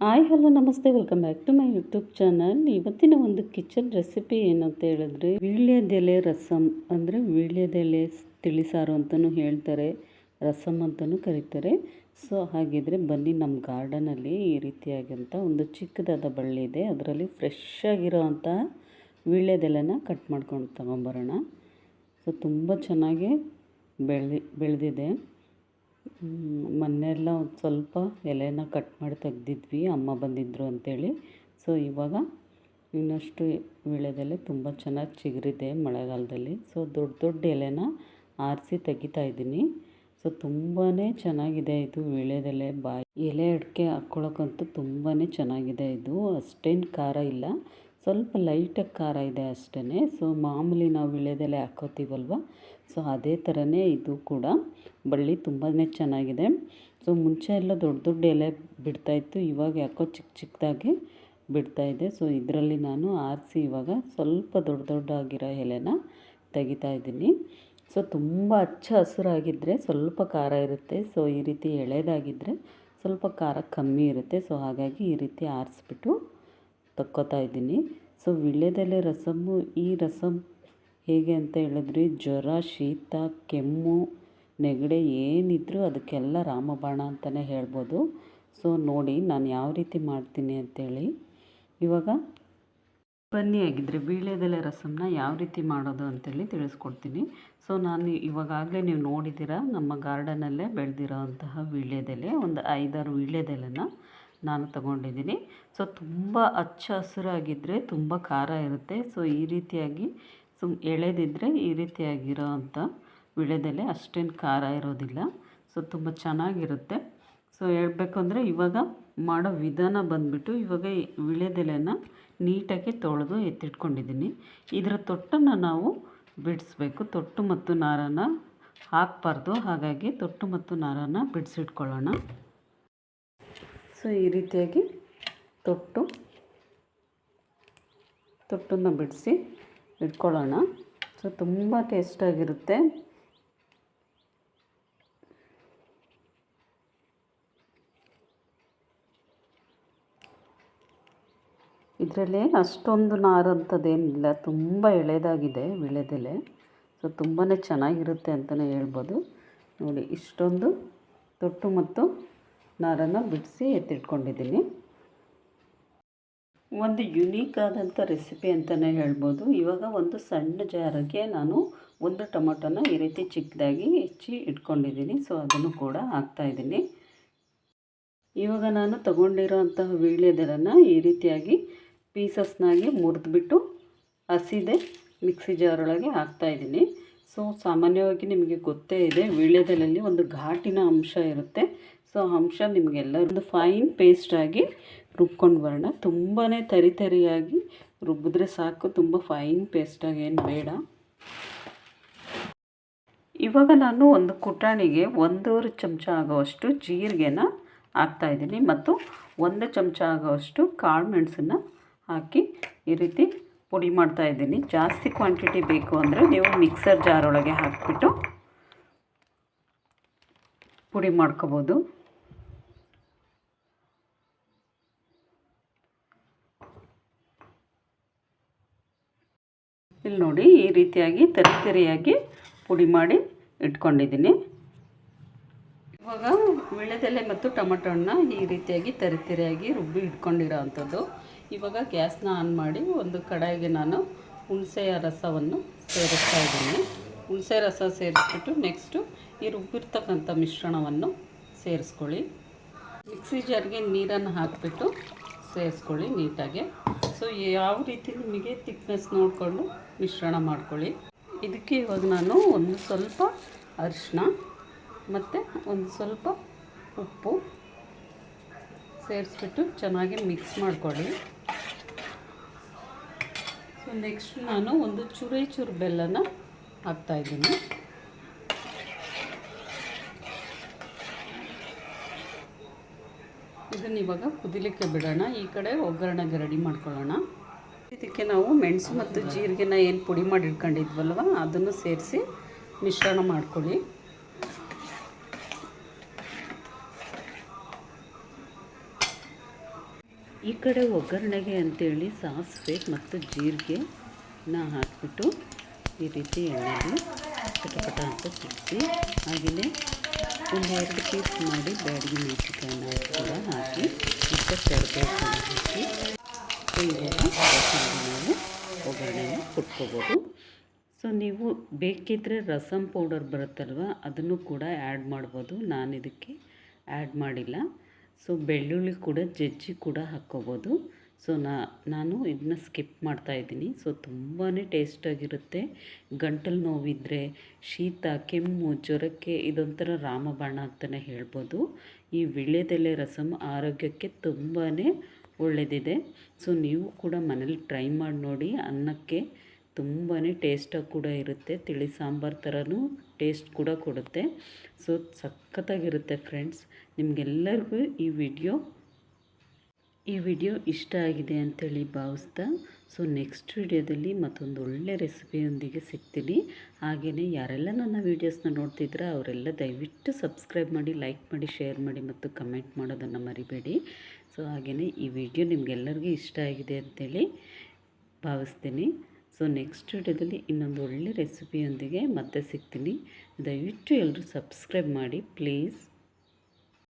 Hi, hello, ನಮಸ್ತೆ. Welcome back to my YouTube channel. ಇವತ್ತಿನ ಒಂದು ಕಿಚನ್ ರೆಸಿಪಿ ಏನಂತ ಹೇಳಿದ್ರೆ ವೀಳ್ಯದೆಲೆ ರಸಮ್ ಅಂದರೆ ವೀಳ್ಯದೆಲೆ ತಿಳಿಸಾರು ಅಂತಲೂ ಹೇಳ್ತಾರೆ ರಸಮ್ ಅಂತಲೂ ಕರೀತಾರೆ. ಸೊ, ಹಾಗಿದ್ರೆ ಬನ್ನಿ, ನಮ್ಮ ಗಾರ್ಡನಲ್ಲಿ ಈ ರೀತಿಯಾಗಿಂಥ ಒಂದು ಚಿಕ್ಕದಾದ ಬಳ್ಳಿ ಇದೆ. ಅದರಲ್ಲಿ ಫ್ರೆಶ್ ಆಗಿರೋ ಅಂತಹ ವೀಳ್ಯದೆಲೆನ ಕಟ್ ಮಾಡ್ಕೊಂಡು ತಗೊಂಬರೋಣ. ಸೊ, ತುಂಬ ಚೆನ್ನಾಗಿ ಬೆಳೆದಿ, ಬೆಳೆದಿದೆ. ಮೊನ್ನೆಲ್ಲ ಒಂದು ಸ್ವಲ್ಪ ಎಲೆನ ಕಟ್ ಮಾಡಿ ತೆಗ್ದಿದ್ವಿ, ಅಮ್ಮ ಬಂದಿದ್ದರು ಅಂಥೇಳಿ ಸೊ ಇವಾಗ ಇನ್ನಷ್ಟು ವೀಳ್ಯದೆಲೆ ತುಂಬ ಚೆನ್ನಾಗಿ ಚಿಗುರಿದೆ ಮಳೆಗಾಲದಲ್ಲಿ. ಸೊ ದೊಡ್ಡ ದೊಡ್ಡ ಎಲೆನ ಆರಿಸಿ ತೆಗಿತಾ ಇದ್ದೀನಿ. ಸೊ ತುಂಬಾ ಚೆನ್ನಾಗಿದೆ ಇದು ವೀಳ್ಯದೆಲೆ ಬಾಯಿ. ಎಲೆ ಅಡಿಕೆ ಹಾಕ್ಕೊಳಕ್ಕಂತೂ ತುಂಬಾ ಚೆನ್ನಾಗಿದೆ ಇದು. ಅಷ್ಟೇನು ಖಾರ ಇಲ್ಲ. ಸ್ವಲ್ಪ ಲೈಟಾಗಿ ಖಾರ ಇದೆ ಅಷ್ಟೇ ಸೊ ಮಾಮೂಲಿ ನಾವು ವೀಳ್ಯದೆಲೆ ಹಾಕೋತೀವಲ್ವ? ಸೊ ಅದೇ ಥರನೇ ಇದು ಕೂಡ. ಬಳ್ಳಿ ತುಂಬಾ ಚೆನ್ನಾಗಿದೆ. ಸೊ ಮುಂಚೆ ಎಲ್ಲ ದೊಡ್ಡ ದೊಡ್ಡ ಎಲೆ ಬಿಡ್ತಾಯಿತ್ತು ಇವಾಗ ಯಾಕೋ ಚಿಕ್ಕ ಚಿಕ್ಕದಾಗಿ ಬಿಡ್ತಾಯಿದೆ ಸೊ ಇದರಲ್ಲಿ ನಾನು ಆರಿಸಿ ಇವಾಗ ಸ್ವಲ್ಪ ದೊಡ್ಡ ದೊಡ್ಡ ಆಗಿರೋ ಎಲೆನ ತೆಗಿತಾ ಇದ್ದೀನಿ. ಸೊ ತುಂಬ ಹಚ್ಚ ಹಸಿರಾಗಿದ್ದರೆ ಸ್ವಲ್ಪ ಖಾರ ಇರುತ್ತೆ. ಸೊ ಈ ರೀತಿ ಎಳೆದಾಗಿದ್ದರೆ ಸ್ವಲ್ಪ ಖಾರ ಕಮ್ಮಿ ಇರುತ್ತೆ. ಸೊ ಹಾಗಾಗಿ ಈ ರೀತಿ ಆರಿಸ್ಬಿಟ್ಟು ತಕ್ಕೋತಾ ಇದ್ದೀನಿ. ಸೊ ವೀಳ್ಯದೆಲೆ ರಸಮ್ಮು, ಈ ರಸಮ್ ಹೇಗೆ ಅಂತ ಹೇಳಿದ್ರಿ, ಜ್ವರ, ಶೀತ, ಕೆಮ್ಮು, ನೆಗಡಿ ಏನಿದ್ರೂ ಅದಕ್ಕೆಲ್ಲ ರಾಮಬಾಣ ಅಂತಲೇ ಹೇಳ್ಬೋದು. ಸೊ ನೋಡಿ ನಾನು ಯಾವ ರೀತಿ ಮಾಡ್ತೀನಿ ಅಂತೇಳಿ. ಇವಾಗ ಬನ್ನಿ ಆಗಿದ್ದರೆ ವೀಳ್ಯದೆಲೆ ರಸಮ್ನ ಯಾವ ರೀತಿ ಮಾಡೋದು ಅಂತೇಳಿ ತಿಳಿಸ್ಕೊಡ್ತೀನಿ. ಸೊ ನಾನು ಇವಾಗಾಗಲೇ ನೀವು ನೋಡಿದ್ದೀರಾ, ನಮ್ಮ ಗಾರ್ಡನಲ್ಲೇ ಬೆಳೆದಿರೋ ಅಂತಹ ವೀಳ್ಯದೆಲೆ, ಒಂದು ಐದಾರು ವೀಳ್ಯದೆಲೆನ. ನಾನು ತಗೊಂಡಿದ್ದೀನಿ. ಸೊ, ತುಂಬ ಹಚ್ಚ ಹಸಿರಾಗಿದ್ದರೆ ತುಂಬ ಖಾರ ಇರುತ್ತೆ. ಸೊ, ಈ ರೀತಿಯಾಗಿ ಸುಮ್ ಎಳೆದಿದ್ದರೆ ಈ ರೀತಿಯಾಗಿರೋ ಅಂಥ ವೀಳ್ಯದೆಲೆ ಅಷ್ಟೇನು ಖಾರ ಇರೋದಿಲ್ಲ. ಸೊ, ತುಂಬ ಚೆನ್ನಾಗಿರುತ್ತೆ. ಸೊ ಹೇಳಬೇಕು ಅಂದರೆ ಇವಾಗ ಮಾಡೋ ವಿಧಾನ ಬಂದುಬಿಟ್ಟು ಇವಾಗ ವಿಳೆದೆಲೆನ ನೀಟಾಗಿ ತೊಳೆದು ಎತ್ತಿಟ್ಕೊಂಡಿದ್ದೀನಿ. ಇದರ ತೊಟ್ಟನ್ನು ನಾವು ಬಿಡಿಸ್ಬೇಕು. ತೊಟ್ಟು ಮತ್ತು ನಾರನ್ನು ಹಾಕಬಾರ್ದು. ಹಾಗಾಗಿ ತೊಟ್ಟು ಮತ್ತು ನಾರನ್ನು ಬಿಡಿಸಿಟ್ಕೊಳ್ಳೋಣ. ಸೊ, ಈ ರೀತಿಯಾಗಿ ತೊಟ್ಟು, ತೊಟ್ಟನ್ನು ಬಿಡಿಸಿ ಇಟ್ಕೊಳ್ಳೋಣ. ಸೊ, ತುಂಬ ಟೇಸ್ಟಾಗಿರುತ್ತೆ ಇದರಲ್ಲಿ ಅಷ್ಟೊಂದು ನಾರಂಥದ್ದೇನಿಲ್ಲ. ತುಂಬ ಎಳೆದಾಗಿದೆ ವಿಳೆದೆಲೆ ಸೊ ತುಂಬಾ ಚೆನ್ನಾಗಿರುತ್ತೆ ಅಂತಲೇ ಹೇಳ್ಬೋದು. ನೋಡಿ, ಇಷ್ಟೊಂದು ತೊಟ್ಟು ಮತ್ತು ನಾರನ್ನು ಬಿಡಿಸಿ ಎತ್ತಿಟ್ಕೊಂಡಿದ್ದೀನಿ. ಒಂದು ಯುನೀಕ್ ಆದಂಥ ರೆಸಿಪಿ ಅಂತಲೇ ಹೇಳ್ಬೋದು. ಇವಾಗ ಒಂದು ಸಣ್ಣ ಜಾರಿಗೆ ನಾನು ಒಂದು ಟೊಮೊಟೊನ ಈ ರೀತಿ ಚಿಕ್ಕದಾಗಿ ಹೆಚ್ಚಿ ಇಟ್ಕೊಂಡಿದ್ದೀನಿ. ಸೊ, ಅದನ್ನು ಕೂಡ ಹಾಕ್ತಾಯಿದ್ದೀನಿ ಇವಾಗ ನಾನು ತಗೊಂಡಿರೋ ಅಂತಹ ಈ ರೀತಿಯಾಗಿ ಪೀಸಸ್ನಾಗಿ ಮುರಿದ್ಬಿಟ್ಟು ಹಸಿದೆ ಮಿಕ್ಸಿ ಜಾರೊಳಗೆ ಹಾಕ್ತಾಯಿದ್ದೀನಿ ಸೊ, ಸಾಮಾನ್ಯವಾಗಿ ನಿಮಗೆ ಗೊತ್ತೇ ಇದೆ, ವೀಳ್ಯದೆಲೆಯಲ್ಲಿ ಒಂದು ಘಾಟಿನ ಅಂಶ ಇರುತ್ತೆ. ಸೊ ಅಂಶ ನಿಮಗೆಲ್ಲ ಒಂದು ಫೈನ್ ಪೇಸ್ಟಾಗಿ ರುಬ್ಕೊಂಡು ಬರೋಣ. ತುಂಬಾ ತರಿ ತರಿಯಾಗಿ ರುಬ್ಬಿದ್ರೆ ಸಾಕು. ತುಂಬ ಫೈನ್ ಪೇಸ್ಟಾಗಿ ಏನು ಬೇಡ. ಇವಾಗ ನಾನು ಒಂದು ಕುಟಾಣಿಗೆ ಒಂದೂವರೆ ಚಮಚ ಆಗೋವಷ್ಟು ಜೀರಿಗೆನ ಹಾಕ್ತಾಯಿದ್ದೀನಿ ಮತ್ತು ಒಂದು ಚಮಚ ಆಗೋವಷ್ಟು ಕಾಳು ಮೆಣಸನ್ನು ಹಾಕಿ ಈ ರೀತಿ ಪುಡಿ ಮಾಡ್ತಾಯಿದ್ದೀನಿ ಜಾಸ್ತಿ ಕ್ವಾಂಟಿಟಿ ಬೇಕು ಅಂದರೆ ನೀವು ಮಿಕ್ಸರ್ ಜಾರೊಳಗೆ ಹಾಕಿಬಿಟ್ಟು ಪುಡಿ ಮಾಡ್ಕೋಬೋದು. ಇಲ್ಲಿ ನೋಡಿ ಈ ರೀತಿಯಾಗಿ ತರಿ ತರಿಯಾಗಿ ಪುಡಿ ಮಾಡಿ ಇಟ್ಕೊಂಡಿದ್ದೀನಿ. ಇವಾಗ ವೀಳ್ಯದೆಲೆ ಮತ್ತು ಟೊಮೆಟೊ ಹಣ್ಣನ್ನ ಈ ರೀತಿಯಾಗಿ ತೆರೆ ತರಿಯಾಗಿ ರುಬ್ಬಿ ಇಟ್ಕೊಂಡಿರೋ ಅಂಥದ್ದು ಇವಾಗ ಗ್ಯಾಸ್ನ ಆನ್ ಮಾಡಿ ಒಂದು ಕಡಾಯಿಗೆ ನಾನು ಹುಣಸೆಯ ರಸವನ್ನು ಸೇರಿಸ್ತಾ ಇದ್ದೀನಿ. ಹುಣಸೆ ರಸ ಸೇರಿಸ್ಬಿಟ್ಟು ನೆಕ್ಸ್ಟು ಈ ರುಬ್ಬಿರ್ತಕ್ಕಂಥ ಮಿಶ್ರಣವನ್ನು ಸೇರಿಸ್ಕೊಳ್ಳಿ. ಮಿಕ್ಸಿ ಜಾರ್ಗೆ ನೀರನ್ನು ಹಾಕಿಬಿಟ್ಟು ಸೇರಿಸ್ಕೊಳ್ಳಿ ನೀಟಾಗಿ. ಸೊ ಯಾವ ರೀತಿ ನಿಮಗೆ ತಿಕ್ನೆಸ್ ನೋಡಿಕೊಂಡು ಮಿಶ್ರಣ ಮಾಡ್ಕೊಳ್ಳಿ. ಇದಕ್ಕೆ ಇವಾಗ ನಾನು ಒಂದು ಸ್ವಲ್ಪ ಅರಿಶಿನ ಮತ್ತು ಒಂದು ಸ್ವಲ್ಪ ಉಪ್ಪು ಸೇರಿಸ್ಬಿಟ್ಟು ಚೆನ್ನಾಗಿ ಮಿಕ್ಸ್ ಮಾಡ್ಕೊಳ್ಳಿ. ಸೊ ನೆಕ್ಸ್ಟ್ ನಾನು ಒಂದು ಚೂರೇ ಚೂರು ಬೆಲ್ಲನ ಹಾಕ್ತಾಯಿದ್ದೀನಿ ಇದನ್ನು ಇವಾಗ ಕುದಿಲಿಕ್ಕೆ ಬಿಡೋಣ. ಈ ಕಡೆ ಒಗ್ಗರಣೆಗೆ ರೆಡಿ ಮಾಡ್ಕೊಳ್ಳೋಣ. ಇದಕ್ಕೆ ನಾವು ಮೆಣಸು ಮತ್ತು ಜೀರಿಗೆನ ಏನು ಪುಡಿ ಮಾಡಿ ಇಟ್ಕೊಂಡಿದ್ವಲ್ವ, ಅದನ್ನು ಸೇರಿಸಿ ಮಿಶ್ರಣ ಮಾಡ್ಕೊಳ್ಳಿ. ಈ ಕಡೆ ಒಗ್ಗರಣೆಗೆ ಅಂತೇಳಿ ಸಾಸಿವೆ ಮತ್ತು ಜೀರಿಗೆನ ಹಾಕಿಬಿಟ್ಟು ಈ ರೀತಿ ಎಣ್ಣೆಯಲ್ಲಿ ಪಟಪಟ ಅಂತ ಸಿಡಿಸಿ ಹಾಗೆಯೇ ಒಂದು ಎರಡು ಪೀಸ್ ಮಾಡಿ ಬ್ಯಾಡಿಗೆ ಮೆಣಸಿಕಾಯನ್ನು ಕೂಡ ಹಾಕಿ ಮತ್ತು ಕರಿಬೇವು ಹಾಕಿ ನಾವು ಒಗ್ಗರಣೆಯನ್ನು ಕೊಟ್ಕೋಬೋದು. ಸೊ ನೀವು ಬೇಕಿದ್ದರೆ ರಸಮ್ ಪೌಡರ್ ಬರುತ್ತಲ್ವ, ಅದನ್ನು ಕೂಡ ಆ್ಯಡ್ ಮಾಡ್ಬೋದು. ನಾನು ಇದಕ್ಕೆ ಆ್ಯಡ್ ಮಾಡಿಲ್ಲ. ಸೊ ಬೆಳ್ಳುಳ್ಳಿ ಕೂಡ ಜಜ್ಜಿ ಕೂಡ ಹಾಕ್ಕೋಬೋದು. ಸೊ ನಾನು ಇದನ್ನ ಸ್ಕಿಪ್ ಮಾಡ್ತಾಯಿದ್ದೀನಿ ಸೊ ತುಂಬಾ ಟೇಸ್ಟಾಗಿರುತ್ತೆ ಗಂಟಲು ನೋವಿದ್ದರೆ ಶೀತ, ಕೆಮ್ಮು, ಜ್ವರಕ್ಕೆ ಇದೊಂಥರ ರಾಮಬಾಣ ಅಂತಲೇ ಹೇಳ್ಬೋದು. ಈ ವಿಳ್ಯದೆಲೆ ರಸಮ್ ಆರೋಗ್ಯಕ್ಕೆ ತುಂಬಾ ಒಳ್ಳೆಯದಿದೆ ಸೊ ನೀವು ಕೂಡ ಮನೇಲಿ ಟ್ರೈ ಮಾಡಿ ನೋಡಿ. ಅನ್ನಕ್ಕೆ ತುಂಬಾ ಟೇಸ್ಟಾಗಿ ಕೂಡ ಇರುತ್ತೆ. ತಿಳಿ ಸಾಂಬಾರು ಥರನೂ ಟೇಸ್ಟ್ ಕೂಡ ಕೊಡುತ್ತೆ. ಸೊ ಸಖತ್ತಾಗಿರುತ್ತೆ ಫ್ರೆಂಡ್ಸ್ ನಿಮಗೆಲ್ಲರಿಗೂ ಈ ವಿಡಿಯೋ ಈ ವಿಡಿಯೋ ಇಷ್ಟ ಆಗಿದೆ ಅಂತೇಳಿ ಭಾವಿಸ್ತಾ, ಸೊ ನೆಕ್ಸ್ಟ್ ವಿಡಿಯೋದಲ್ಲಿ ಮತ್ತೊಂದು ಒಳ್ಳೆ ರೆಸಿಪಿಯೊಂದಿಗೆ ಸಿಗ್ತೀನಿ. ಹಾಗೆಯೇ ಯಾರೆಲ್ಲ ನನ್ನ ವೀಡಿಯೋಸ್ನ ನೋಡ್ತಿದ್ರೆ, ಅವರೆಲ್ಲ ದಯವಿಟ್ಟು ಸಬ್ಸ್ಕ್ರೈಬ್ ಮಾಡಿ ಲೈಕ್ ಮಾಡಿ ಶೇರ್ ಮಾಡಿ ಮತ್ತು ಕಮೆಂಟ್ ಮಾಡೋದನ್ನು ಮರಿಬೇಡಿ. ಸೊ ಹಾಗೆಯೇ ಈ ವಿಡಿಯೋ ನಿಮಗೆಲ್ಲರಿಗೂ ಇಷ್ಟ ಆಗಿದೆ ಅಂತೇಳಿ ಭಾವಿಸ್ತೀನಿ. ಸೊ ನೆಕ್ಸ್ಟ್ ವಿಡಿಯೋದಲ್ಲಿ ಇನ್ನೊಂದು ಒಳ್ಳೆ ರೆಸಿಪಿಯೊಂದಿಗೆ ಮತ್ತೆ ಸಿಗ್ತೀನಿ. ದಯವಿಟ್ಟು ಎಲ್ಲರೂ ಸಬ್ಸ್ಕ್ರೈಬ್ ಮಾಡಿ ಪ್ಲೀಸ್